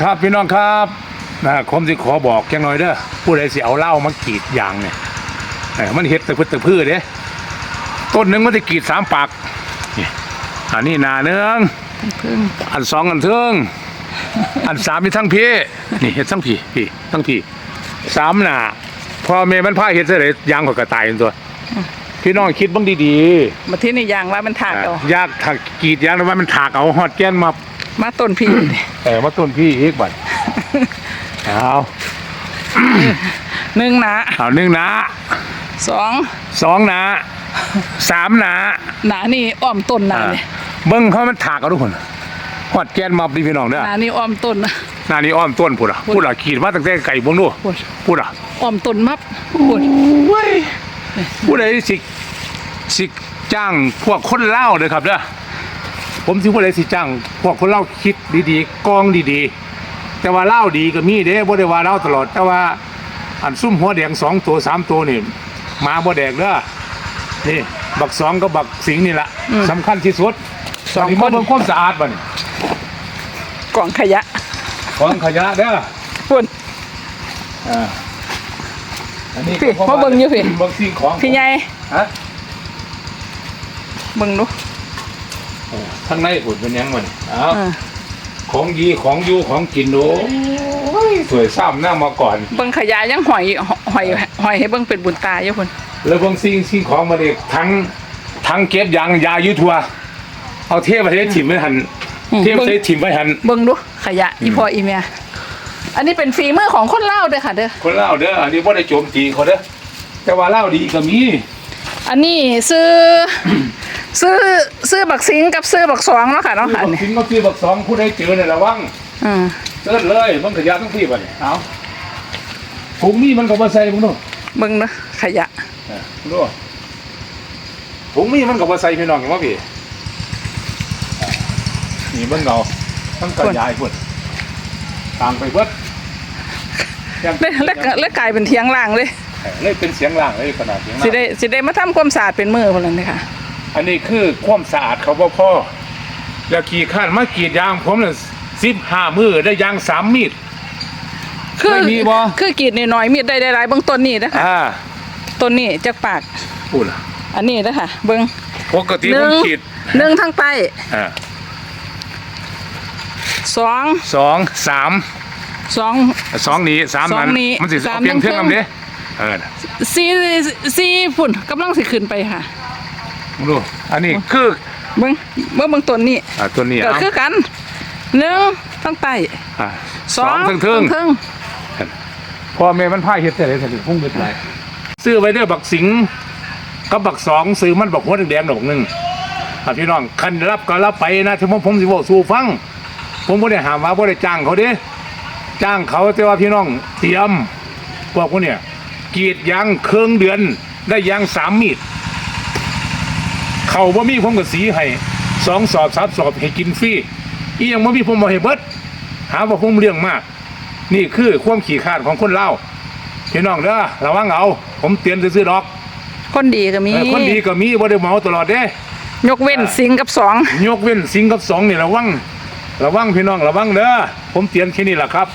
ครับพี่น้องครับนะผมสิขอบอกจังหน่อยเด้อผู้ใดสิเอาเหล้ามากรีดยางเนี่ยเอ้ยมันเฮ็ดแต่พืชแต่พืชเด้ต้นหนึงมันจะกรีดสามปากนี่อันนี้หนาเนืองพึ่งอันสองอันเทิงอันสามมีทั้งพี่นี่เฮ็ดทั้งพี่พี่ทั้งพี่สามหนาพอเมมันพาเฮ็ดเสร็จยางก็กระตายเป็นตัวพี่น้องคิดเบ้างดีมาที่นี่ยางว่ามันถากเอาๆยากถักกรีดยางแล้วว่ามันถากเอาฮอดแก้นมา มาต้นพี่ เออมาต้นพี่อีกบัดเอาหนึ่งหนาเอาหนึ่งหนาสองสองหนาสามหนาหนานี่อ้อมต้นหนาอ่าเนี่ยเบิ้งเขามันถากเอาทุกคนฮอดแก้นมาดีพี่น้องเด้อหนานี่อ้อมต้นนะหนานี่อ้อมต้นพูดอะพูดอะขีดมาตั้งแต่ไก่บงดูพูดพูดอะอ้อมต้นมับพูดเว้ยผู้ใดสิสิจ้างพวกคนเล่าวเด้อครับเด้อ ผมสิผู้ใดสิจ้างพวกคนเล่าวคิดดีๆกองดีๆ แต่ว่าเล่าวดีก็มีเด้บ่ได้ว่าเล่าวตลอด แต่ว่าอันซุ่มหัวแดงสองตัวสามตัวนี่หมาบ่แดกเด้อนี่ บักสองกับบักสิงนี่ละสำคัญที่สุดสองคนเบิ่งความสะอาดบ่นี่กล่องขยะของขยะเด้อพูดอ่าอันนี้พี่มาเบิ่งอยู่พี่ เบิ่งสิ่งของพี่ใหญ่ฮะมึงดู ข้างในผุดเป็นหยังมันอ้าวอ่าของดีของอยู่ของกินโอ้ยสวยซ้ำหน้ามาก่อน เบิ่งขยะยังหอยหอยหอยให้เบิ่งเป็นบุญตาอยู่พุ่นแล้วบางสิ่งสิ่งของมาเด็กทั้งทั้งเก็บยางยายุทัวเอาเทพประเทศถิ่มไว้หันเทพประเทศถิ่มไว้หันเบิ่งดูขยะอีพ่ออีเมียอันนี้เป็นฝีมือของคนเล่าวเด้อค่ะเด้อคนเล่าเด้ออันนี้ว่าได้โจมตีเขาเด้อแต่ว่าเล่าดีก็มีอันนี้ซื้อซื้อ ซื้อบักซิงกับซื้อบักสองเนาะค่ะคือเนาะค่ะบักนี่สิงก็คือบักสองผู้ใดเจอเนี่ยระวังอืมเตือนเลยมันขยะทั้งที่บัดนี้เอาถุงนี้มันก็บ่ใส่มึงดูเบิ่งเนาะขยะอะมึงดูถุงนี้มันก็บ่ใส่พี่น้องอย่างว่าพี่อะนี่เบิ่งเอาทั้งกระยายพุ่นต่างไปเบิดยังแล้วแล้วก็แล้วกลายเป็นเทียงล่างเลยเออเลยเป็นเสียงล่างเลยขนาดเสียงล่างสิได้สิได้มาทำความสะอาดเป็นมือพุ่นนั่นเลยค่ะ อันนี้คือความสะอาดเขาบ่พ่อแล้วขี่ข้านมากรีดยางผมน่ะสิบห้ามือได้ยางสามมีด คือไม่มีบ่ คือกรีดน้อยๆมีดได้หลายๆเบิ่งต้นนี้นะคะอ่าต้นนี้จากปาก พูดล่ะอันนี้นะคะเบิ่งปกติหผนึ่มงขีดหนึ่งทางใต้อ่าสองสองสามสอง สองนี้สามสองนั้นนี้มันสิสามเอาเพียงทั้งเท่งเทิงลำเด้เออ สี่สี่พุ่นกำลังสิขึ้นไปค่ะมึง ดูอันนี้คือเบิ่งเบิ่งเบิ่งต้นนี้อ่าตัวนี้ก็เอาคือกันหนึ่งทางใต้อ่าสสอองงเทิงเทิงเทิงพ่อแม่มันพายเฮ็ดแต่ไหนแต่ถึงพุ่งเกิดไรซื้อไว้เด้อบักสิงกับบักสองซื้อมันบักหัวแดงๆดอกหนึ่งอะพี่น้องคันรับก็รับไปนะที่ผมผมสิบอกสู่ฟัง ผมบ่ได้หามว่าบ่ได้จ้างเขาเด้จ้างเขาแต่ว่าพี่น้องเตรียมพวกพวกเนี่ยกรีดยางเครื่องเดือนได้ยางสามมีด เขาบ่มีผมก็สีให้สองสอบสามสอบให้กินฟรีอีหยังบ่มีผมบ่ให้เบิดหาว่าผมเรื่องมาก นี่คือความขี้ขลาดของคนเล่าวพี่น้องเด้อระวังเอาผมเตือนซื้อๆดอก คนดีก็มีเออคนดีก็มีบ่ได้เหมาตลอดเด้ ยกเว้นสิงกับสองยกเว้นสิงกับสองนี่ระวังระวังพี่น้องระวังเด้อผมเตือนแค่นี้แหละครับ